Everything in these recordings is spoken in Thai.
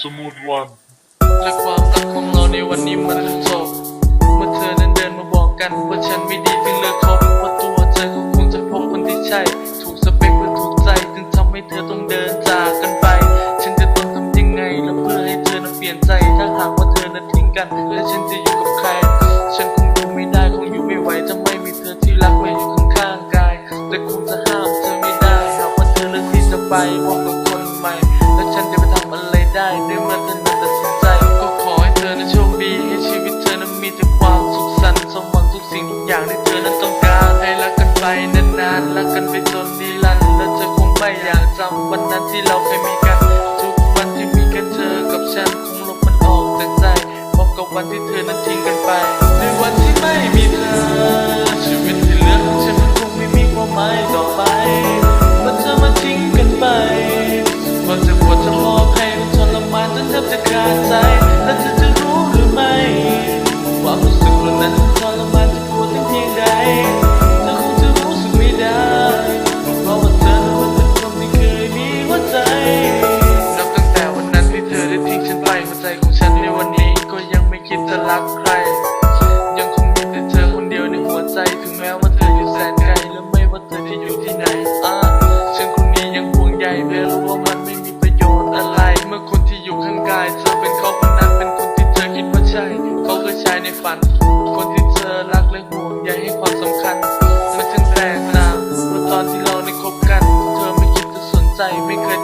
สมุดวันและความรักของเราในวันนี้มันจบเมื่อเธอนั้นเดินมาบอกกันว่าฉันไม่ดีจึงเลิกคบเพราะตัวเธอก็คงจะพบคนที่ใช่ ถูกสเปคและถูกใจจึงทำให้เธอต้องเดินจากกันไป ฉันจะต้องทำยังไงแล้วเพื่อให้เธอนั้นเปลี่ยนใจ ถ้าหากว่าเธอนั้นทิ้งกัน แล้วฉันจะอยู่กับใคร ฉันคงอยู่ไม่ได้คงอยู่ไม่ไหวถ้าไม่มีเธอที่รักมาอยู่ข้างๆกายแต่คงจะห้ามเธอไม่ได้หากว่าเธอเลือกที่จะไป อเธอนั้นตัดสินใจ ก็ขอให้เธอนั้นโชคดี ให้ชีวิตเธอนั้นมีแต่ความสุขสันต์สมหวังทุกสิ่งทุกอย่างที่เธอนั้นต้องการให้รักกันไปนานๆรักกันไปจนนิรันดร์และเธอคงไม่อยากจำวันนั้นที่เราเคยมีกัน ทุกวันที่มีแค่เธอกับฉันคงลบมันออกจากใจพบกับวันที่เธอ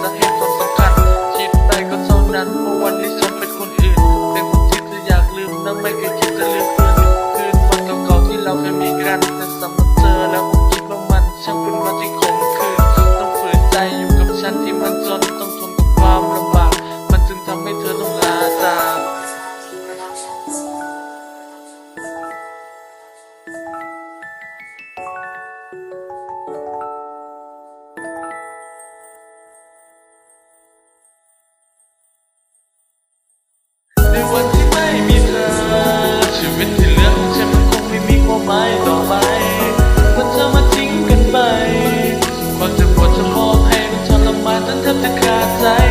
with the จะมองให้มันทรมานจนแทบจะขาดใจ